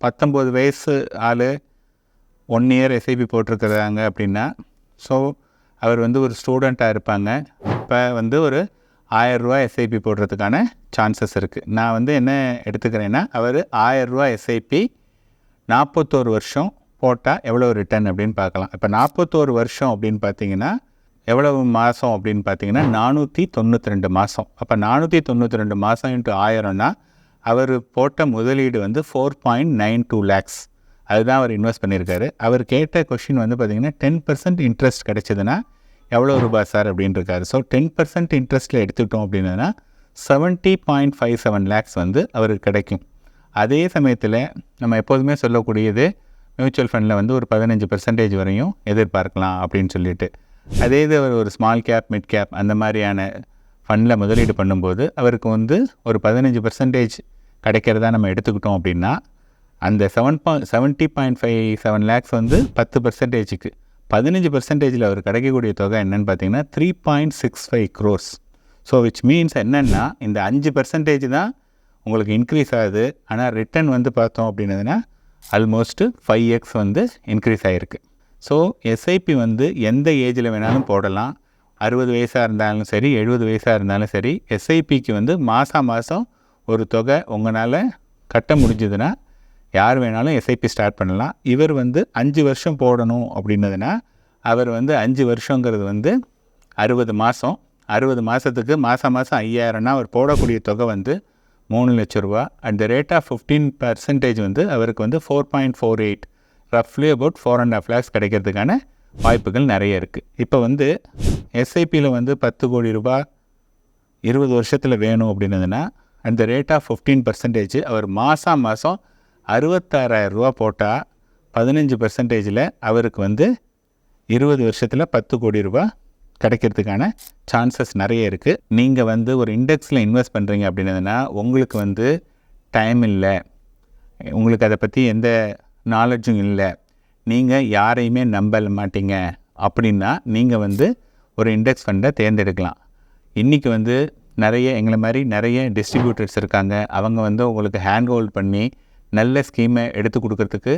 பத்தொம்போது வயசு ஆள் ஒன் இயர் எஸ்ஐபி போட்டிருக்கிறாங்க அப்படின்னா ஸோ அவர் வந்து ஒரு ஸ்டூடெண்ட்டாக இருப்பாங்க. இப்போ வந்து ஒரு ஆயரூவா எஸ்ஐபி போடுறதுக்கான சான்சஸ் இருக்குது நான் வந்து என்ன எடுத்துக்கிறேன்னா அவர் ஆயரூவா எஸ்ஐபி நாற்பத்தோரு வருஷம் போட்டால் எவ்வளோ ரிட்டர்ன் அப்படின்னு பார்க்கலாம். இப்போ நாற்பத்தோரு வருஷம் அப்படின்னு பார்த்தீங்கன்னா எவ்வளவு மாதம் அப்படின்னு பார்த்தீங்கன்னா நானூற்றி தொண்ணூற்றி ரெண்டு மாதம் அப்போ நானூற்றி தொண்ணூற்றி ரெண்டு மாதம் இன்ட்டு ஆயிரம்னா அவர் போட்ட முதலீடு வந்து four point nine two lakhs அதுதான் அவர் இன்வெஸ்ட் பண்ணியிருக்காரு. அவர் கேட்ட கொஷின் வந்து பார்த்தீங்கன்னா டென் பர்சன்ட் இன்ட்ரெஸ்ட் கிடைச்சதுன்னா எவ்வளோ ரூபாய் சார் அப்படின்னு இருக்காரு ஸோ டென் பர்சன்ட் இன்ட்ரெஸ்ட்டில் எடுத்துக்கிட்டோம் அப்படின்னா seventy point five seven lakhs வந்து அவருக்கு கிடைக்கும். அதே சமயத்தில் நம்ம எப்போதுமே சொல்லக்கூடியது மியூச்சுவல் ஃபண்டில் வந்து ஒரு பதினஞ்சு பர்சன்டேஜ் வரையும் எதிர்பார்க்கலாம் அப்படின்னு சொல்லிட்டு. அதே இது அவர் ஒரு ஸ்மால் கேப் மிட் கேப் அந்த மாதிரியான ஃபண்டில் முதலீடு பண்ணும்போது அவருக்கு வந்து ஒரு பதினஞ்சு பர்சன்டேஜ் கிடைக்கிறதா நம்ம எடுத்துக்கிட்டோம் அப்படின்னா அந்த செவன் பா seventy point five seven lakhs வந்து பத்து பர்சன்டேஜுக்கு பதினஞ்சு பர்சன்டேஜில் அவர் கிடைக்கக்கூடிய தொகை என்னன்னு பார்த்தீங்கன்னா three point six five crores so which means என்னென்னா இந்த அஞ்சு பர்சன்டேஜ் தான் உங்களுக்கு இன்க்ரீஸ் ஆகுது. ஆனால் ரிட்டர்ன் வந்து பார்த்தோம் அப்படின்னதுன்னா ஆல்மோஸ்ட்டு ஃபைவ் எக்ஸ் வந்து இன்க்ரீஸ் ஆகிருக்கு ஸோ எஸ்ஐபி வந்து எந்த ஏஜில் வேணாலும் போடலாம். அறுபது வயசாக இருந்தாலும் சரி எழுபது வயசாக இருந்தாலும் சரி எஸ்ஐபிக்கு வந்து மாதம் மாதம் ஒரு தொகை உங்களால் கட்ட முடிஞ்சதுன்னா யார் வேணாலும் எஸ்ஐபி ஸ்டார்ட் பண்ணலாம். இவர் வந்து அஞ்சு வருஷம் போடணும் அப்படின்னதுன்னா அவர் வந்து அஞ்சு வருஷங்கிறது வந்து அறுபது மாதம் அறுபது மாதத்துக்கு மாதம் மாதம் ஐயாயிரம்னா அவர் போடக்கூடிய தொகை வந்து மூணு லட்ச ரூபா. At the rate of fifteen percentage வந்து அவருக்கு வந்து four point four eight ரஃப்லி about four and half lakhs கிடைக்கிறதுக்கான வாய்ப்புகள் நிறைய இருக்குது இப்போ வந்து எஸ்ஐபியில் வந்து பத்து கோடி ரூபா இருபது வருஷத்தில் வேணும் அப்படின்னதுன்னா அந்த ரேட் ஆஃப் ஃபிஃப்டீன் பர்சன்டேஜ் அவர் மாதம் மாதம் அறுபத்தாறாயிரம் ரூபா போட்டால் பதினஞ்சு பர்சன்டேஜில் அவருக்கு வந்து இருபது வருஷத்தில் பத்து கோடி ரூபா கிடைக்கிறதுக்கான சான்சஸ் நிறைய இருக்குது நீங்கள் வந்து ஒரு இண்டெக்ஸில் இன்வெஸ்ட் பண்ணுறீங்க அப்படின்னதுன்னா உங்களுக்கு வந்து டைம் இல்லை. உங்களுக்கு அதை பற்றி எந்த நாலேஜும் இல்லை. நீங்கள் யாரையுமே நம்ப மாட்டீங்க அப்படின்னா நீங்கள் வந்து ஒரு இண்டெக்ஸ் ஃபண்டை தேர்ந்தெடுக்கலாம். இன்றைக்கி வந்து நிறைய எங்களை மாதிரி நிறைய டிஸ்ட்ரிபியூட்டர்ஸ் இருக்காங்க. அவங்க வந்து உங்களுக்கு ஹேண்ட் ஹோல்ட் பண்ணி நல்ல ஸ்கீமை எடுத்து கொடுக்கறதுக்கு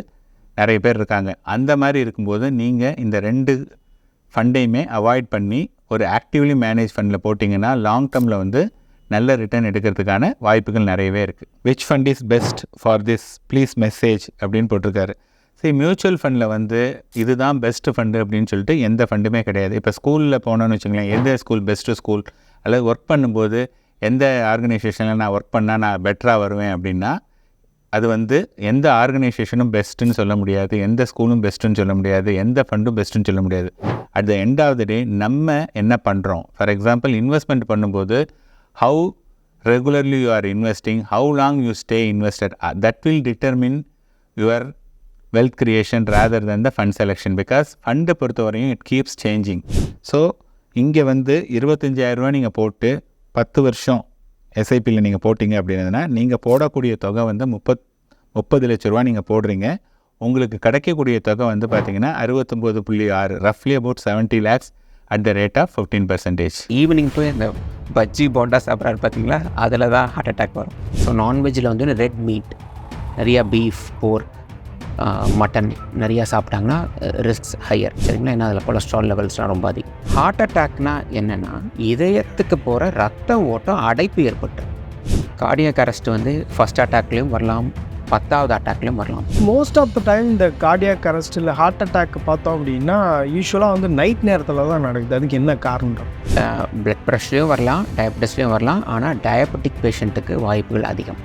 நிறைய பேர் இருக்காங்க. அந்த மாதிரி இருக்கும்போது நீங்கள் இந்த ரெண்டு ஃபண்டையுமே அவாய்ட் பண்ணி ஒரு ஆக்டிவ்லி மேனேஜ் ஃபண்டில் போட்டிங்கன்னா லாங் டேர்மில் வந்து நல்ல ரிட்டர்ன் எடுக்கிறதுக்கான வாய்ப்புகள் நிறையவே இருக்குது which fund is best for this please message அப்படின்னு போட்டிருக்காரு. சரி மியூச்சுவல் ஃபண்டில் வந்து இதுதான் பெஸ்ட்டு ஃபண்டு அப்படின்னு சொல்லிட்டு எந்த ஃபண்டுமே கிடையாது. இப்போ ஸ்கூலில் போனோன்னு வச்சுங்களேன் எந்த ஸ்கூல் பெஸ்ட்டு ஸ்கூல் அல்லது ஒர்க் பண்ணும்போது எந்த ஆர்கனைசேஷனில் நான் ஒர்க் பண்ணால் நான் பெட்டராக வருவேன் அப்படின்னா அது வந்து எந்த ஆர்கனைசேஷனும் பெஸ்ட்டுன்னு சொல்ல முடியாது எந்த ஸ்கூலும் பெஸ்ட்டுன்னு சொல்ல முடியாது எந்த ஃபண்டும் பெஸ்ட்டுன்னு சொல்ல முடியாது. At the end of the day நம்ம என்ன பண்ணுறோம் ஃபார் எக்ஸாம்பிள் இன்வெஸ்ட்மெண்ட் பண்ணும்போது how regularly you are investing how long you stay invested that will determine your wealth creation rather than the fund selection because ஃபண்டை பொறுத்தவரையும் it keeps changing so இங்கே வந்து இருபத்தஞ்சாயிரரூவா நீங்கள் போட்டு பத்து வருஷம் எஸ்ஐபியில் நீங்கள் போட்டிங்க அப்படின்னா நீங்கள் போடக்கூடிய தொகை வந்து முப்பத் முப்பது லட்ச ரூபா நீங்கள் போடுறீங்க. உங்களுக்கு கிடைக்கக்கூடிய தொகை வந்து பார்த்தீங்கன்னா அறுபத்தொம்போது புள்ளி ஆறு ரஃப்லி about seventy lakhs at the rate of fifteen percentage evening போய் இந்த பஜ்ஜி போண்டா சாப்பிட்றாரு பார்த்தீங்களா அதில் தான் ஹார்ட் அட்டாக் வரும் ஸோ நான்வெஜ்ஜில் வந்து ரெட் மீட் நிறையா பீஃப் போர் மட்டன் நிறையா சாப்பிட்டாங்கன்னா ரிஸ்க்ஸ் ஹையர் சரிங்களா? ஏன்னா அதில் கொலஸ்ட்ரால் லெவல்ஸ்லாம் ரொம்ப அதிகம். ஹார்ட் அட்டாக்னா என்னென்னா இதயத்துக்கு போகிற ரத்த ஓட்டம் அடைப்பு ஏற்பட்டு கார்டியக் அரெஸ்ட் வந்து ஃபஸ்ட் அட்டாக்லேயும் வரலாம். பத்தாவது அட்டாக்லேயும் வரலாம். மோஸ்ட் ஆஃப் த டைம் இந்த கார்டியாக் அரெஸ்ட் இல்லை ஹார்ட் அட்டாக் பார்த்தோம் அப்படின்னா யூஸ்வலாக வந்து நைட் நேரத்தில் தான் நடக்குது. அதுக்கு என்ன காரணம்? பிளட் ப்ரெஷர்லையும் வரலாம் டயபிட்டிஸ்லையும் வரலாம். ஆனால் டயபெட்டிக் பேஷண்ட்டுக்கு வாய்ப்புகள் அதிகம்.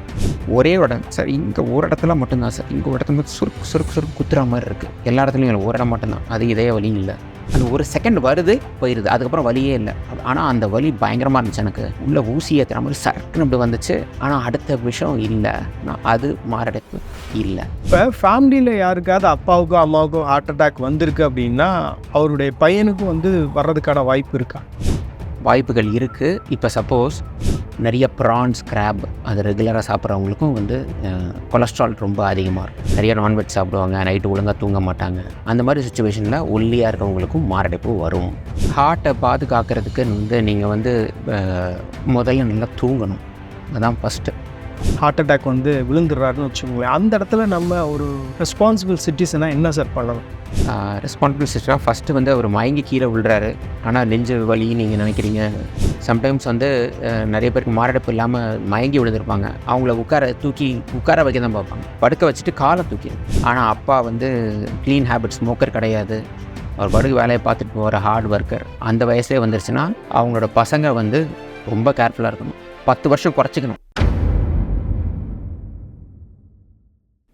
ஒரே இடம் சார் இங்கே ஒரு இடத்துல மட்டும்தான் சார் இங்கே ஒரு இடத்துல சுருக்கு சுருக்கு சுருக்கு குத்துற மாதிரி இருக்குது எல்லா இடத்துலையும் ஒரு இடம் மட்டும்தான். அது இதே வலியும் இல்லை. அந்த ஒரு செகண்ட் வருது போயிடுது அதுக்கப்புறம் வலியே இல்லை. ஆனால் அந்த வலி பயங்கரமாக இருந்துச்சு எனக்கு. உள்ள ஊசி ஏற்றுற மாதிரி சரக்குன்னு அப்படி வந்துச்சு. ஆனால் அடுத்த விஷயம் இல்லை. நான் அது மாரடைப்பு இல்லை. இப்போ ஃபேமிலியில் யாருக்காவது அப்பாவுக்கோ அம்மாவுக்கோ ஹார்ட் அட்டாக் வந்திருக்கு அப்படின்னா அவருடைய பையனுக்கும் வந்து வர்றதுக்கான வாய்ப்பு இருக்கா? வாய்ப்புகள் இருக்குது இப்போ சப்போஸ் நிறைய ப்ரான்ஸ் கிராப் அது ரெகுலராக சாப்பிட்றவங்களுக்கும் வந்து கொலஸ்ட்ரால் ரொம்ப அதிகமாக இருக்கும். நிறைய நான்வெஜ் சாப்பிடுவாங்க நைட்டு ஒழுங்காக தூங்க மாட்டாங்க. அந்த மாதிரி சுச்சுவேஷனில் ஒல்லியாக இருக்கிறவங்களுக்கும் மாரடைப்பு வரும். ஹார்ட்டை பாதுகாக்கிறதுக்கு வந்து நீங்கள் வந்து முதல்ல நல்லா தூங்கணும். அதான் ஃபஸ்ட்டு ஹார்ட் அட்டாக் வந்து விழுந்துடுறாருன்னு வச்சுக்கோங்களேன். அந்த இடத்துல நம்ம ஒரு ரெஸ்பான்சிபிள் சிட்டிசனாக என்ன சார் பண்ணணும் ரெஸ்பான்சிபிள் சிஸ்டராக ஃபஸ்ட்டு வந்து அவர் மயங்கி கீழே விழுறாரு. ஆனால் நெஞ்சு வலி நீங்கள் நினைக்கிறீங்க. சம்டைம்ஸ் வந்து நிறைய பேருக்கு மாரடைப்பு இல்லாமல் மயங்கி விழுந்திருப்பாங்க. அவங்கள உட்கார தூக்கி உட்கார வைக்க தான் பார்ப்பாங்க. படுக்க வச்சுட்டு காலை தூக்கி. ஆனால் அப்பா வந்து க்ளீன் ஹேபிட் ஸ்மோக்கர் கிடையாது. அவர் படுக்கு வேலையை பார்த்துட்டு போகிற ஹார்ட் ஒர்க்கர் அந்த வயசுலேயே வந்துருச்சுன்னா அவங்களோட பசங்க வந்து ரொம்ப கேர்ஃபுல்லாக இருக்கணும். பத்து வருஷம் குறைச்சிக்கணும்.